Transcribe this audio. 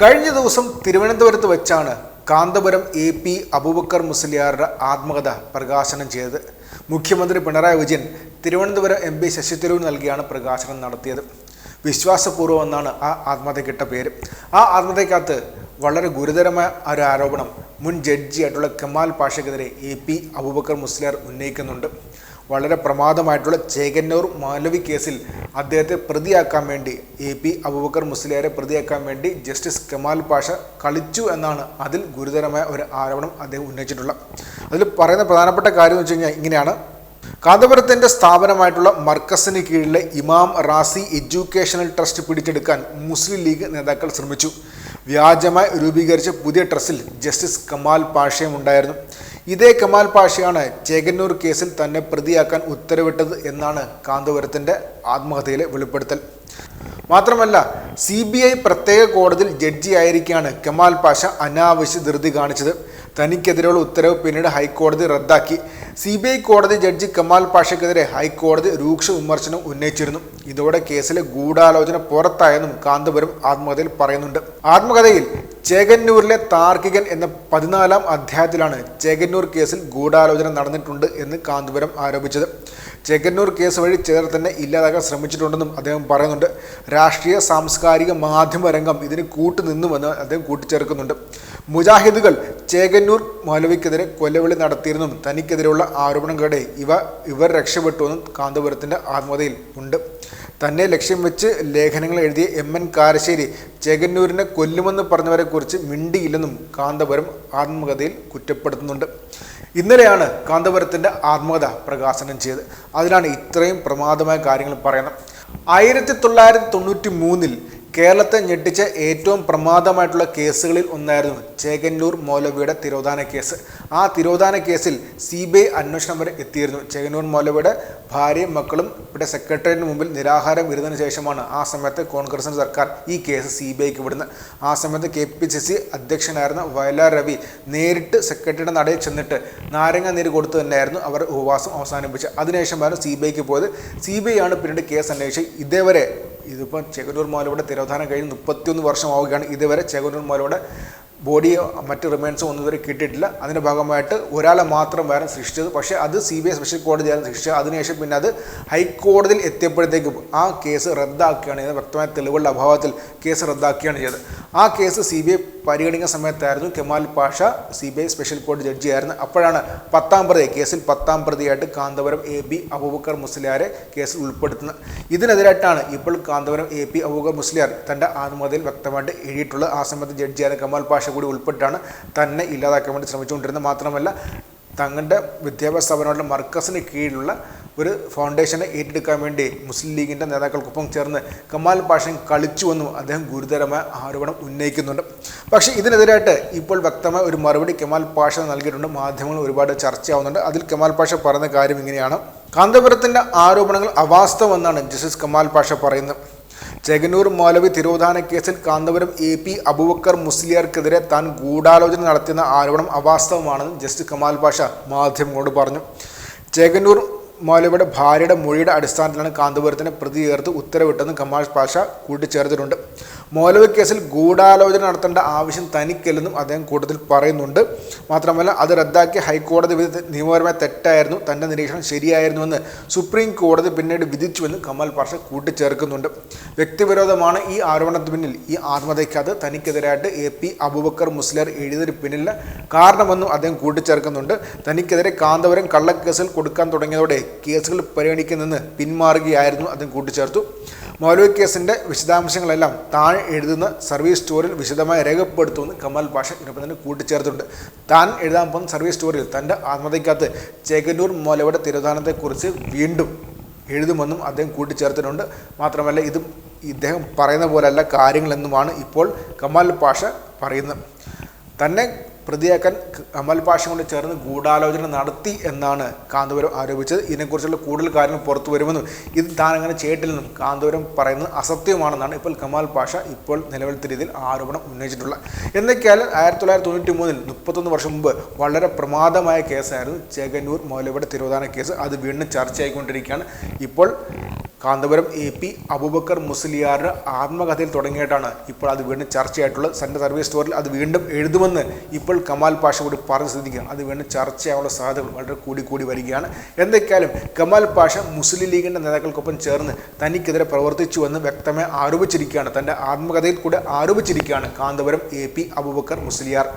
കഴിഞ്ഞ ദിവസം തിരുവനന്തപുരത്ത് വെച്ചാണ് കാന്തപുരം എ പി അബൂബക്കർ മുസ്ലിയാരുടെ ആത്മകഥ പ്രകാശനം ചെയ്തത്. മുഖ്യമന്ത്രി പിണറായി വിജയൻ തിരുവനന്തപുരം എം പി ശശി തരൂർ നൽകിയാണ് പ്രകാശനം നടത്തിയത്. വിശ്വാസപൂർവം എന്നാണ് ആ ആത്മഹത്യക്കിട്ട പേര്. ആ ആത്മഹത്യക്കകത്ത് വളരെ ഗുരുതരമായ ഒരു ആരോപണം മുൻ ജഡ്ജിയായിട്ടുള്ള കമാൽ പാഷയ്ക്കെതിരെ എ പി അബൂബക്കർ മുസ്ലിയാർ ഉന്നയിക്കുന്നുണ്ട്. വളരെ പ്രമാദമായിട്ടുള്ള ചേകന്നൂർ മാലവി കേസിൽ അദ്ദേഹത്തെ പ്രതിയാക്കാൻ വേണ്ടി എ പി അബൂബക്കർ മുസ്ലിയാരെ പ്രതിയാക്കാൻ വേണ്ടി ജസ്റ്റിസ് കമാൽ പാഷ കളിച്ചു എന്നാണ് അതിൽ ഗുരുതരമായ ഒരു ആരോപണം അദ്ദേഹം ഉന്നയിച്ചിട്ടുള്ളത്. അതിൽ പറയുന്ന പ്രധാനപ്പെട്ട കാര്യം എന്ന് വെച്ച് കഴിഞ്ഞാൽ ഇങ്ങനെയാണ്. കാന്തപുരത്തിന്റെ സ്ഥാപനമായിട്ടുള്ള മർക്കസിന് കീഴിലെ ഇമാം റാസി എഡ്യൂക്കേഷണൽ ട്രസ്റ്റ് പിടിച്ചെടുക്കാൻ മുസ്ലിം ലീഗ് നേതാക്കൾ ശ്രമിച്ചു. വ്യാജമായി രൂപീകരിച്ച പുതിയ ട്രസ്റ്റിൽ ജസ്റ്റിസ് കമാൽ പാഷയും ഉണ്ടായിരുന്നു. ഇതേ കമാൽ പാഷയാണ് ചേകന്നൂർ കേസിൽ തന്നെ പ്രതിയാക്കാൻ ഉത്തരവിട്ടത് എന്നാണ് കാന്തപുരത്തിന്റെ ആത്മഹത്യയിലെ വെളിപ്പെടുത്തൽ. മാത്രമല്ല സി ബി ഐ പ്രത്യേക കോടതിയിൽ ജഡ്ജിയായിരിക്കാണ് കമാൽ പാഷ അനാവശ്യ ധൃതി കാണിച്ചത്. തനിക്കെതിരെയുള്ള ഉത്തരവ് പിന്നീട് ഹൈക്കോടതി റദ്ദാക്കി. സി ബി ഐ കോടതി ജഡ്ജി കമാൽ പാഷയ്ക്കെതിരെ ഹൈക്കോടതി രൂക്ഷ വിമർശനം ഉന്നയിച്ചിരുന്നു. ഇതോടെ കേസിലെ ഗൂഢാലോചന പുറത്തായെന്നും കാന്തപുരം ആത്മകഥയിൽ പറയുന്നുണ്ട്. ആത്മകഥയിൽ ചേകന്നൂരിലെ താർക്കികൻ എന്ന പതിനാലാം അധ്യായത്തിലാണ് ചേകന്നൂർ കേസിൽ ഗൂഢാലോചന നടന്നിട്ടുണ്ട് എന്ന് കാന്തപുരം ആരോപിച്ചത്. ചേകന്നൂർ കേസ് വഴി ചിലർ തന്നെ ഇല്ലാതാക്കാൻ ശ്രമിച്ചിട്ടുണ്ടെന്നും അദ്ദേഹം പറയുന്നുണ്ട്. രാഷ്ട്രീയ സാംസ്കാരിക മാധ്യമ രംഗം ഇതിന് കൂട്ടുനിന്നുവെന്ന് അദ്ദേഹം കൂട്ടിച്ചേർക്കുന്നുണ്ട്. മുജാഹിദുകൾ ചേകന്നൂർ മൗലവിക്കെതിരെ കൊലവിളി നടത്തിയിരുന്നും തനിക്കെതിരെയുള്ള ആരോപണങ്ങളുടെ ഇവ ഇവർ രക്ഷപ്പെട്ടുവെന്നും കാന്തപുരത്തിന്റെ ആത്മകഥയിൽ ഉണ്ട്. തന്നെ ലക്ഷ്യം വെച്ച് ലേഖനങ്ങൾ എഴുതിയ എം എൻ കാരശ്ശേരി ചേകന്നൂരിനെ കൊല്ലുമെന്ന് പറഞ്ഞവരെക്കുറിച്ച് മിണ്ടിയില്ലെന്നും കാന്തപുരം ആത്മകഥയിൽ കുറ്റപ്പെടുത്തുന്നുണ്ട്. ഇന്നലെയാണ് കാന്തപുരത്തിന്റെ ആത്മകഥ പ്രകാശനം ചെയ്തത്. അതിനാണ് ഇത്രയും പ്രമാദമായ കാര്യങ്ങൾ പറയുന്നത് ആയിരത്തി തൊള്ളായിരത്തി തൊണ്ണൂറ്റി മൂന്നിൽ കേരളത്തെ ഞെട്ടിച്ച ഏറ്റവും പ്രമാദമായിട്ടുള്ള കേസുകളിൽ ഒന്നായിരുന്നു ചേകന്നൂർ മൗലവിയുടെ തിരോധാന കേസ്. ആ തിരോധാന കേസിൽ സി ബി ഐ അന്വേഷണം വരെ എത്തിയിരുന്നു. ചേകന്നൂർ മൗലവിയുടെ ഭാര്യയും മക്കളും ഇവിടെ സെക്രട്ടറിയറ്റിന് മുമ്പിൽ നിരാഹാരം ഇരുന്നതിന് ശേഷമാണ് ആ സമയത്ത് കോൺഗ്രസിന്റെ സർക്കാർ ഈ കേസ് സി ബി ഐക്ക് വിടുന്നത്. ആ സമയത്ത് കെ പി സി സി അധ്യക്ഷനായിരുന്ന വയലാർ രവി നേരിട്ട് സെക്രട്ടറിയുടെ നടയിൽ ചെന്നിട്ട് നാരങ്ങ നീര് കൊടുത്തു തന്നെയായിരുന്നു അവർ ഉപവാസം അവസാനിപ്പിച്ചത്. അതിനുശേഷമായിരുന്നു സി ബി ഐക്ക് പോയത്. സി ബി ഐ ആണ് പിന്നീട് കേസ് അന്വേഷിച്ച് ഇതേവരെ ഇതിപ്പോൾ ചെകന്നൂർ മോലയുടെ തിരോധാനം കഴിഞ്ഞ് മുപ്പത്തിയൊന്ന് വർഷമാവുകയാണ്. ഇതുവരെ ചെകന്നൂർ മോലയുടെ ബോഡിയോ മറ്റ് റിമൈൻസോ ഒന്നും ഇതുവരെ കിട്ടിയിട്ടില്ല. അതിന്റെ ഭാഗമായിട്ട് ഒരാളെ മാത്രം വേറെ സൃഷ്ടിച്ചത്. പക്ഷേ അത് സി ബി ഐ സ്പെഷ്യൽ കോടതിയാണ് സൃഷ്ടിച്ചത്. അതിനുശേഷം പിന്നെ അത് ഹൈക്കോടതിയിൽ എത്തിയപ്പോഴത്തേക്കും ആ കേസ് റദ്ദാക്കുകയാണ് ചെയ്തത്. വ്യക്തമായ തെളിവുകളുടെ അഭാവത്തിൽ കേസ് റദ്ദാക്കുകയാണ് ചെയ്തത്. ആ കേസ് സി ബി ഐ പരിഗണിക്കുന്ന സമയത്തായിരുന്നു Kemal Pasha C B I special കോടതി ജഡ്ജിയായിരുന്നു. അപ്പോഴാണ് പത്താം പ്രതി കേസിൽ പത്താം പ്രതിയായിട്ട് കാന്തപുരം എ ബി അബൂബക്കർ മുസ്ലിയാരെ കേസിൽ ഉൾപ്പെടുത്തുന്നത്. ഇതിനെതിരായിട്ടാണ് ഇപ്പോൾ കാന്തപുരം എ പി അബൂബക്കർ മുസ്ലിയാർ തന്റെ ആത്മഹത്യയിൽ വ്യക്തമായിട്ട് എഴുതിയിട്ടുള്ളത് ആ സമയത്ത് ജഡ്ജിയായ കെമാൽ പാഷ കൂടി ഉൾപ്പെട്ടാണ് തന്നെ ഇല്ലാതാക്കാൻ വേണ്ടി ശ്രമിച്ചുകൊണ്ടിരുന്നത്. മാത്രമല്ല തങ്ങളുടെ വിദ്യാഭ്യാസ സ്ഥാപനങ്ങളുടെ മർക്കസിന് കീഴിലുള്ള ഒരു ഫൗണ്ടേഷനെ ഏറ്റെടുക്കാൻ വേണ്ടി മുസ്ലിം ലീഗിന്റെ നേതാക്കൾക്കൊപ്പം ചേർന്ന് കമാൽ പാഷൻ കളിച്ചുവെന്നും അദ്ദേഹം ഗുരുതരമായ ആരോപണം ഉന്നയിക്കുന്നുണ്ട്. പക്ഷേ ഇതിനെതിരായിട്ട് ഇപ്പോൾ വ്യക്തമായ ഒരു മറുപടി കമാൽ പാഷ നൽകിയിട്ടുണ്ട്. മാധ്യമങ്ങൾ ഒരുപാട് ചർച്ചയാവുന്നുണ്ട്. അതിൽ കമാൽ പാഷ പറയുന്ന കാര്യം ഇങ്ങനെയാണ്. കാന്തപുരത്തിന്റെ ആരോപണങ്ങൾ അവാസ്തവമെന്നാണ് ജസ്റ്റിസ് കമാൽ പാഷ പറയുന്നത്. ചെകന്നൂർ മൗലവി തിരോധാന കേസിൽ കാന്തപുരം എ പി അബുബക്കർ മുസ്ലിയാർക്കെതിരെ താൻ ഗൂഢാലോചന നടത്തിയെന്ന ആരോപണം അവാസ്തവമാണെന്ന് ജസ്റ്റിസ് കമാൽ പാഷ മാധ്യമങ്ങളോട് പറഞ്ഞു. ചേകന്നൂർ മൗലവിയുടെ ഭാര്യയുടെ മൊഴിയുടെ അടിസ്ഥാനത്തിലാണ് കാന്തപുരത്തിന് പ്രതി ചേർത്ത് ഉത്തരവിട്ടെന്ന് കമാൽ പാഷ കൂട്ടിച്ചേർത്തിട്ടുണ്ട്. മൗലവി കേസിൽ ഗൂഢാലോചന നടത്തേണ്ട ആവശ്യം തനിക്കില്ലെന്നും അദ്ദേഹം കൂട്ടത്തിൽ പറയുന്നുണ്ട്. മാത്രമല്ല അത് റദ്ദാക്കിയ ഹൈക്കോടതി വിധി നിയമപരമായ തെറ്റായിരുന്നു. തന്റെ നിരീക്ഷണം ശരിയായിരുന്നുവെന്ന് സുപ്രീം കോടതി പിന്നീട് വിധിച്ചുവെന്ന് കമൽ പാഷ കൂട്ടിച്ചേർക്കുന്നുണ്ട്. വ്യക്തിവിരോധമാണ് ഈ ആരോപണത്തിന് പിന്നിൽ. ഈ ആത്മഹത്യക്കത് തനിക്കെതിരായിട്ട് എ പി അബൂബക്കർ മുസ്ലർ എഴുതിയതിന് പിന്നിലെ കാരണമെന്നും അദ്ദേഹം കൂട്ടിച്ചേർക്കുന്നുണ്ട്. തനിക്കെതിരെ കാന്തപുരം കള്ളക്കേസിൽ കൊടുക്കാൻ തുടങ്ങിയതോടെ കേസുകൾ പരിഗണിക്കുന്നതെന്ന് പിന്മാറുകയായിരുന്നു അദ്ദേഹം കൂട്ടിച്ചേർത്തു. മൗലവി കേസിന്റെ വിശദാംശങ്ങളെല്ലാം താഴെ എഴുതുന്ന സർവീസ് സ്റ്റോറിൽ വിശദമായി രേഖപ്പെടുത്തുമെന്ന് കമാൽ പാഷ തന്നെ കൂട്ടിച്ചേർത്തിട്ടുണ്ട്. താൻ എഴുതാൻ പോകുന്ന സർവീസ് സ്റ്റോറിൽ തന്റെ ആത്മഹത്യക്കകത്ത് ചേകന്നൂർ മൗലവയുടെ തിരുവധാനത്തെക്കുറിച്ച് വീണ്ടും എഴുതുമെന്നും അദ്ദേഹം കൂട്ടിച്ചേർത്തിട്ടുണ്ട്. മാത്രമല്ല ഇതും ഇദ്ദേഹം പറയുന്ന പോലെയല്ല കാര്യങ്ങളെന്നുമാണ് ഇപ്പോൾ കമാൽ പാഷ പറയുന്നത്. തന്നെ പ്രതിയാക്കാൻ അമൽ കൊണ്ട് ചേർന്ന് ഗൂഢാലോചന നടത്തി എന്നാണ് കാന്തപുരം ആരോപിച്ചത്. ഇതിനെക്കുറിച്ചുള്ള കൂടുതൽ കാര്യങ്ങൾ പുറത്തു വരുമെന്നും ഇത് താൻ അങ്ങനെ ചെയ്തിട്ടില്ലെന്നും കാന്തപുരം പറയുന്നത് അസത്യമാണെന്നാണ് ഇപ്പോൾ കമാൽ പാഷ ഇപ്പോൾ നിലവിലത്തെ രീതിയിൽ ആരോപണം ഉന്നയിച്ചിട്ടുള്ളത്. എന്നൊക്കെയാലും ആയിരത്തി തൊള്ളായിരത്തി തൊണ്ണൂറ്റി മൂന്നിൽ മുപ്പത്തൊന്ന് വർഷം മുമ്പ് വളരെ പ്രമാദമായ കേസായിരുന്നു ചേകന്നൂർ മൗലവിയുടെ തിരോധാന കേസ്. അത് വീണ്ടും ചർച്ചയായിക്കൊണ്ടിരിക്കുകയാണ്. ഇപ്പോൾ കാന്തപുരം എ പി അബൂബക്കർ മുസ്ലിയാറിന് ആത്മകഥയിൽ തുടങ്ങിയിട്ടാണ് ഇപ്പോൾ അത് വീണ്ടും ചർച്ചയായിട്ടുള്ളത് സെൻട്രൽ സർവീസ് സ്റ്റോറിൽ അത് വീണ്ടും എഴുതുമെന്ന് ഇപ്പോൾ കമാൽ പാഷ കൂടി പറഞ്ഞ ശ്രദ്ധിക്കുകയാണ് അത് വീണ്ടും ചർച്ചയാവാനുള്ള സാധ്യതകൾ വളരെ കൂടി കൂടി വരികയാണ്. എന്തൊക്കെയാലും കമാൽ പാഷ മുസ്ലിം ലീഗിന്റെ നേതാക്കൾക്കൊപ്പം ചേർന്ന് തനിക്കെതിരെ പ്രവർത്തിച്ചുവെന്ന് വ്യക്തമായി ആരോപിച്ചിരിക്കുകയാണ്. തന്റെ ആത്മകഥയിൽ കൂടെ ആരോപിച്ചിരിക്കുകയാണ് കാന്തപുരം എ പി അബൂബക്കർ മുസ്ലിയാർ.